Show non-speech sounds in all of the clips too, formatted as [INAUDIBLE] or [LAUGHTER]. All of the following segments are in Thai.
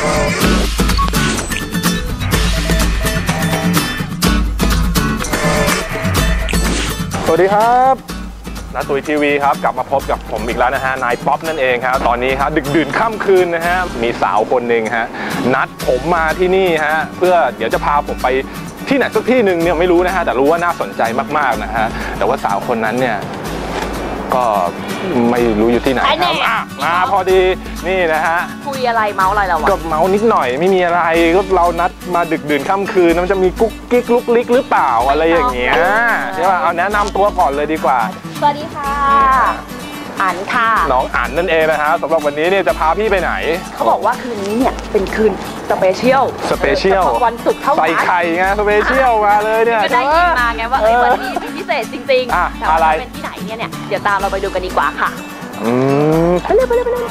สวัสดีครับนาตุยทีวีครับ กลับมาพบกับผมอีกแล้วนะฮะนายป๊อปนั่นเองครับตอนนี้ครับดึกดื่นค่ำคืนนะฮะมีสาวคนหนึ่งฮะนัดผมมาที่นี่ฮะเพื่อเดี๋ยวจะพาผมไปที่ไหนสักที่หนึ่งเนี่ยไม่รู้นะฮะแต่รู้ว่าน่าสนใจมากๆนะฮะแต่ว่าสาวคนนั้นเนี่ย ก็ไม่รู้อยู่ที่ไหนไอ้คแน่รับอะมาพอดีนี่นะฮะ คุยอะไรเมาส์อะไรเราก็อะเมานิดหน่อยไม่มีอะไรก็เรานัดมาดึกดื่นค่ำคืนมันจะมีกุ๊กกิ๊กลุกลิกหรือเปล่าอะไรอย่างเงี้ยใช่ป่ะเอาแนะนำตัวก่อนเลยดีกว่า สวัสดีค่ะ อันค่ะ น้องอั๋นนั่นเองนะฮะสำหรับวันนี้เนี่ยจะพาพี่ไปไหน เขาบอกว่าคืนนี้เนี่ยเป็นคืนสเปเชียลสเปเชียล ฉพาะวันศุกร์เท่านั้นใส่ไข่ไงสเปเชียลมาเลยเนี่ย ก็ได้ยินมาไงว่าเอ้ยเออวันนี้เป็นพิเศษจริงอะๆแต่ว่าอะไรจะเป็นที่ไหน เนี่ยเนี่ยเดี๋ยวตามเราไปดูกันดีกว่าค่ะ อืมไปเลยไปเลยไปเลย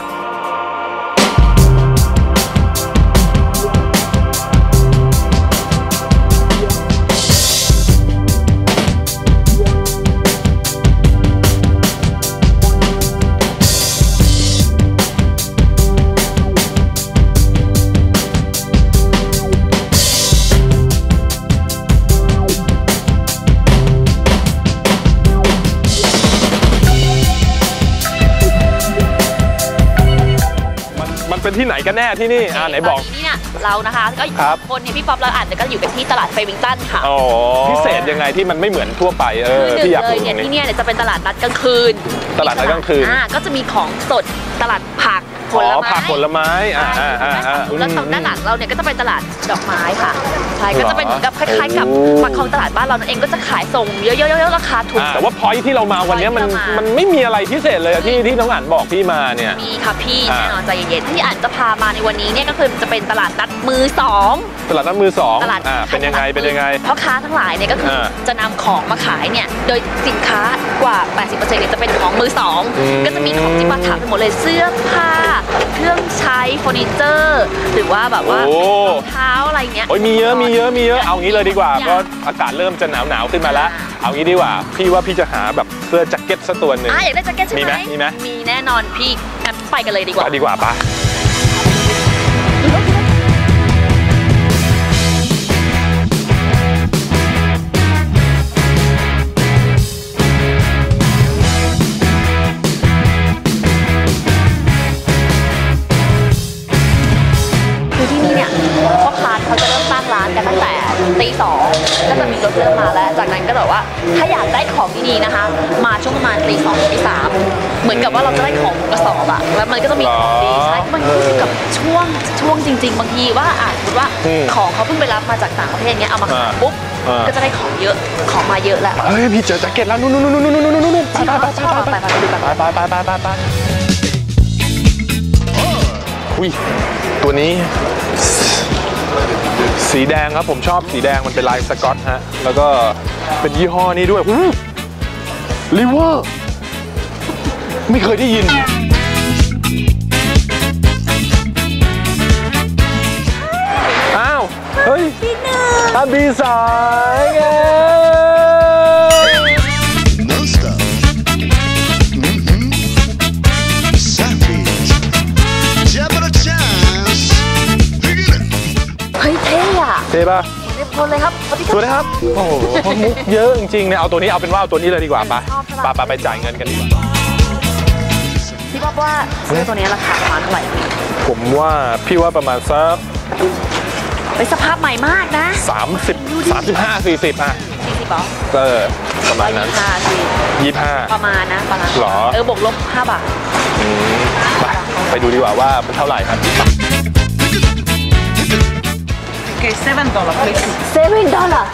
ที่ไหนกันแน่ที่นี่อ่าไหนบอกตนนี้เนี่ยเรานะคะก็ครับคนเนี่ยพี่ป๊อปเราอาจจะก็อยู่กันที่ตลาดเฟวิงตันค่ะอ๋อพิเศษยังไงที่มันไม่เหมือนทั่วไปเออคือหนึ่พี่งอยากเลยรู้เนี่ยตรงที่นี้เนี่ยจะเป็นตลาดนัดกลางคืนตลาดนัดกลางคืน อ่าก็จะมีของสดตลาดผัก ผอ๋ลอไม้ผักผลไม้อ่าอ่าอ่าอ่า แล้วทางด้านหลังเราเนี่ยก็จะเป็นตลาดดอกไม้ค่ะใช่ก็จะเป็นเหมือนกับคล้ายๆกับโอ้ปากคลองตลาดบ้านเรานั่นเองก็จะขายส่งเยอะๆๆราคาถูก อ่าแต่ว่าพอยที่เรามาวันนี้มัน point ที่เรามั มันไม่มีอะไรพิเศษเลยอะที่ที่น้องอั๋นบอกพี่มาเนี่ย มีค่ะพี่อ่า แน่นอนใจเย็นๆที่อ่านจะพามาในวันนี้เนี่ยก็คือจะเป็นตลาดนัดมือสอง ตลาดนัดมือสองตลาดอ่าเป็นยังไงเป็นยังไง พ่อค้าทั้งหลายเนี่ยก็คืออาจะนำของมาขายเนี่ยโดยสินค้ากว่า 80%เนี่ยจะเป็นของมือสอง อืมก็จะมีของที่มาถามไปหมดเลยเสื้อผ้าเครื่องใช้เฟอร์นิเจอร์หรือว่าแบบว่าโอ้รองเท้าอะไรเงี้ยโอ้ยมีเยอะมีเยอะมีเยอะเอางี้เลยดีกว่าทุอย่ก็งอากาศเริ่มจะหนาวหนาวๆขึ้นมาแล้ว เอางี้ดีกว่า พี่ว่าพี่จะหาแบบเสื้อแจ็คเก็ตสักตัวหนึ่ง อะอยากได้แจ็คเก็ตใช่มีไหไหมมมีไหม มีแน่นอนพี่งั้นไปกันเลยดีกว่า ไปดีกว่าปะ คือที่นี่เนี่ยพ่อค้าเขาจะเริ่มตั้งร้านกันตั้งแต่ตีสองก็จะมีรถเริ่มมาแล้ว จากนั้นก็แบบว่าถ้าอยากได้ของดีๆนะคะ มาช่วงประมาณตีสองตีสามเหมือนกับว่าเราจะได้ของกระสอบอะแล้วมันก็จะมีของดีใช่มันขึ้นอยู่กับช่วงช่วงจริง ๆ บางทีว่าอาจสมมติว่าของเขาเพิ่งไปรับมาจากต่างประเทศเนี้ยเอามาขายปุ๊บก็จะได้ของเยอะของมาเยอะแล้ว เฮ้ยพี่เจอแจ็คเก็ตแล้วนู่นนู่นนู่นนู่นนู่นนู่นนู่นไปจริงเหรอชอบไปไปไปดูกันไปไปไปไปไปไปอุ้ย ตัวนี้ สีแดงครับผมชอบสีแดงมันเป็นลายสกอตฮะ แล้วก็เป็นยี่ห้อนี้ด้วยลิเวอร์ ไม่เคยได้ยินอ้าว เฮ้ยอาบีสายไง อะเท่ปะเรียบร้อยเลยครับสวัสดีสวัสดีครับ โอ้โหมุกเยอะจริงๆเนี่ยเอาตัวนี้เอาเป็นว่าเอาตัวนี้เลยดีกว่าปะชอบใช่ปะปะปะไปจ่ายเงินกันดีกว่าพี่บอกว่าเสื้อตัวนี้ราคาประมาณเท่าไหร่ผมว่าพี่ว่าประมาณสักเป็นสภาพใหม่มากนะ30 35 40อะ40บาทเออประมาณนั้นค่ะสิ25ประมาณนะประมาณหรอเออบวกลบ5บาทอืมไปไปดูดีกว่าว่ามันเท่าไหร่ครับ Okay, seven dollar, please. Seven dollar.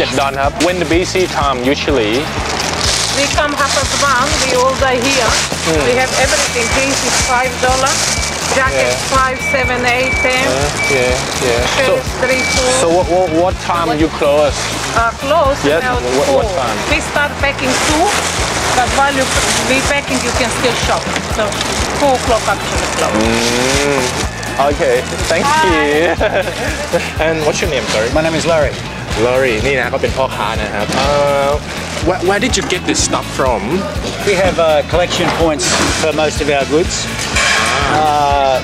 Get done up. When the busy time usually. We come half as one. We all die here. Mm. We have everything. Jeans is five dollar. Jacket yeah. five, seven, eight, ten. Yeah, yeah. yeah. So, three, four. So what, what, what time what? you close? Uh, close yes. What, what, time? We start packing two but while you we packing, you can still shop. So four o'clock actually close. okay thank you [LAUGHS] and what's your name sorry My name is Larry. Larry นี่นะเขาเป็นพ่อค้านะครับเอ่อ where, where did you get this stuff from We have uh, collection points for most of our goods. Uh,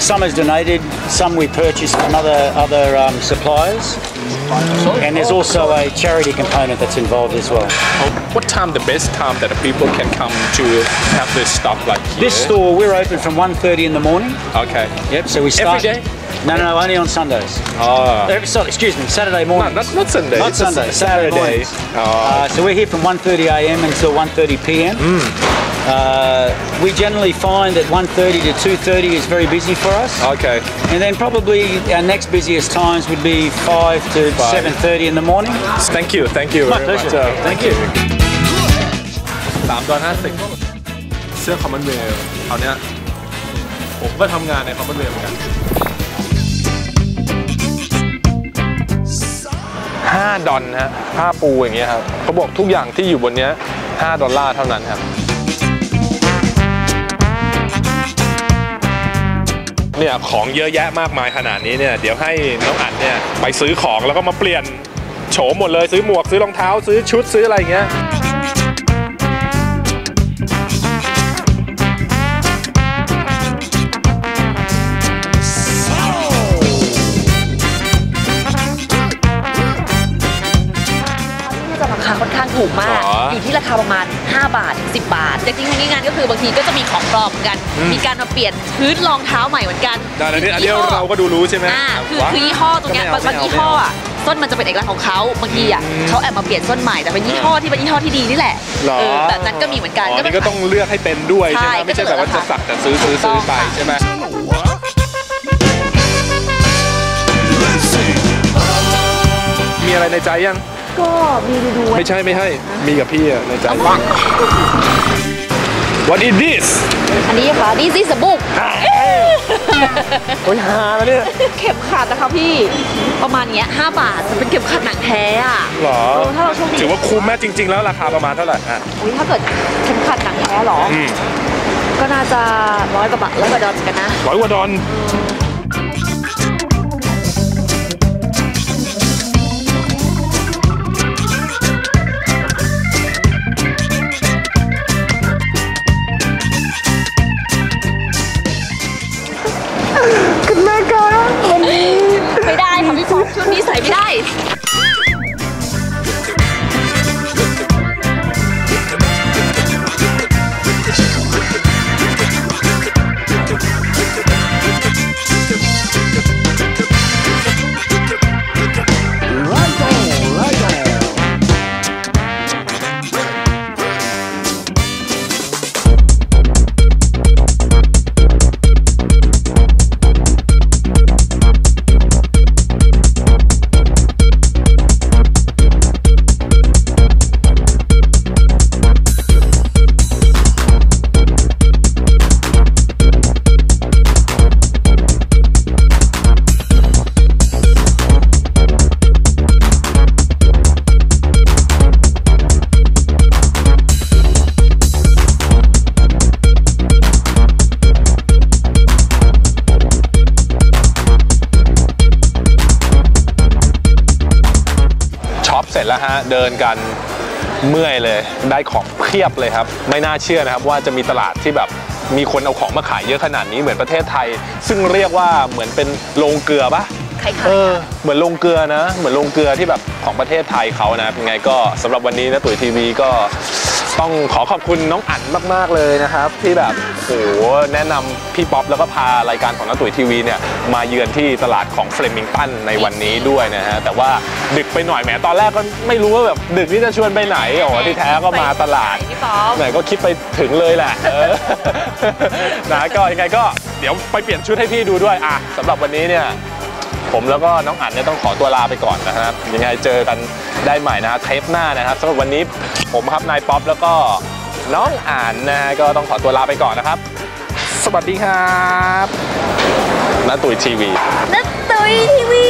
some is donated, some we purchase from other other um, suppliers, and there's also a charity component that's involved as well. what time the best time that people can come to have this stuff like here? This store we're open from 1:30 in the morning. okay Yep. So we start every day No, no, no, only on Sundays. oh Every, sorry, excuse me, Saturday morning. not, not, not Sunday Not Sunday, Saturday Saturday oh Uh, so we're here from 1:30 a.m. until 1:30 p.m. Uh, we generally find that 1:30 to 2:30 is very busy for us, okay and then probably our next busiest times would be 5 to Five. 7:30 in the morning. thank you thank you My very pleasure. much. Uh, Thank you. สามดอลห้าสิบเสื้อคอมมอนเวลคราวเนี้ยผมก็ทำงานในคอมมอนเวลเหมือนกันห้าดอลฮะผ้าปูอย่างเงี้ยครับเขาบอกทุกอย่างที่อยู่บนเนี้ยห้าดอลลาร์เท่านั้นครับ เนี่ยของเยอะแยะมากมายขนาดนี้เนี่ยเดี๋ยวให้น้องอัดเนี่ยไปซื้อของแล้วก็มาเปลี่ยนโฉมหมดเลยซื้อหมวกซื้อรองเท้าซื้อชุดซื้ออะไรเงี้ย ถูกมากอ๋อออยู่ที่ราคาประมาณ 5 บาทถึง10 บาท แต่จริงๆที่นี่งานก็คือบางทีก็จะมีของปลอมเหมือนกัน มีการมาเปลี่ยนพื้นรองเท้าใหม่เหมือนกันได้อันนี้อันนี้เราก็ดูรู้ใช่ไหมอ่าคือว้าวคือยี่ห้อตรงเนี้ยก็บางไม่เอายี่ห้ออะส้นมันจะเป็นเอกลักษณ์ของเขาบางทีอะเขาแอบมาเปลี่ยนส้นใหม่แต่เป็นยี่ห้อที่เป็นยี่ห้อที่ดีนี่แหละเหรอเออแบบนั้นก็มีเหมือนกันอ๋อก็นี่ก็ต้องเลือกให้เป็นด้วยใช่ไหมใช่ไม่ใช่แบบว่าก็จะจะสักแต่ซื้อซื้อถูกต้ซื้อองไปค่ะใช่ไหมมีอะไรในใจยัง ก็มีดูดูไม่ใช่ไม่ใช่มีกับพี่อะในใจ What is this อันนี้ค่ะ this is a book โอ้ยหาแล้วเนี่ย เข็มขัดนะคะพี่ประมาณเนี้ย5บาทแต่เป็นเข็มขัดหนังแท้อะหรอเออถ้าเราโชคดีถือว่าคุ้มแม่จริง ๆ แล้วราคาประมาณเท่าไหร่อะอุ้ยถ้าเกิดเข็มขัดหนังแท้เหรออมก็น่าจะร้อยกว่าบาทร้อยกว่าดอลลาร์กันนะร้อยกว่าดอล ร็จแล้วฮะเดินกันเมื่อยเลยได้ของเพียบเลยครับ ไม่น่าเชื่อนะครับว่าจะมีตลาดที่แบบมีคนเอาของมาขายเยอะขนาดนี้เหมือนประเทศไทย ซึ่งเรียกว่าเหมือนเป็นโรงเกลือปะคล้ายๆเออเหมือนโรงเกลือนะ เหมือนโรงเกลือที่แบบของประเทศไทยเขานะยังไงก็สำหรับวันนี้นะตุ๋ยทีวีก็ ต้องขอขอบคุณน้องอั๋นมาก ๆ เลยนะครับ ที่แบบโอ้โหแนะนำพี่ป๊อปแล้วก็พารายการของน้าตุ๋ยทีวีเนี่ยมาเยือนที่ตลาดของเฟรมิงตันในวันนี้ด้วยนะฮะแต่ว่าดึกไปหน่อยแหมตอนแรกก็ไม่รู้ว่าแบบดึกนี่จะชวนไปไหนโอ้โหที่แท้ก็มาตลาดพี่ป๊อป ไหนก็คิดไปถึงเลยแหละเออ นะก็ยังไงก็เดี๋ยวไปเปลี่ยนชุดให้พี่ดูด้วยอะสำหรับวันนี้เนี่ย ผมแล้วก็น้องอั๋นเนี่ยต้องขอตัวลาไปก่อนนะครับ ยังไงเจอกันได้ใหม่นะฮะเทปหน้านะครับสำหรับวันนี้ผมครับนายป๊อปแล้วก็น้องอั๋นนะฮะก็ต้องขอตัวลาไปก่อนนะครับ สวัสดีครับน้าตุ๋ยทีวี นักตุยทีวี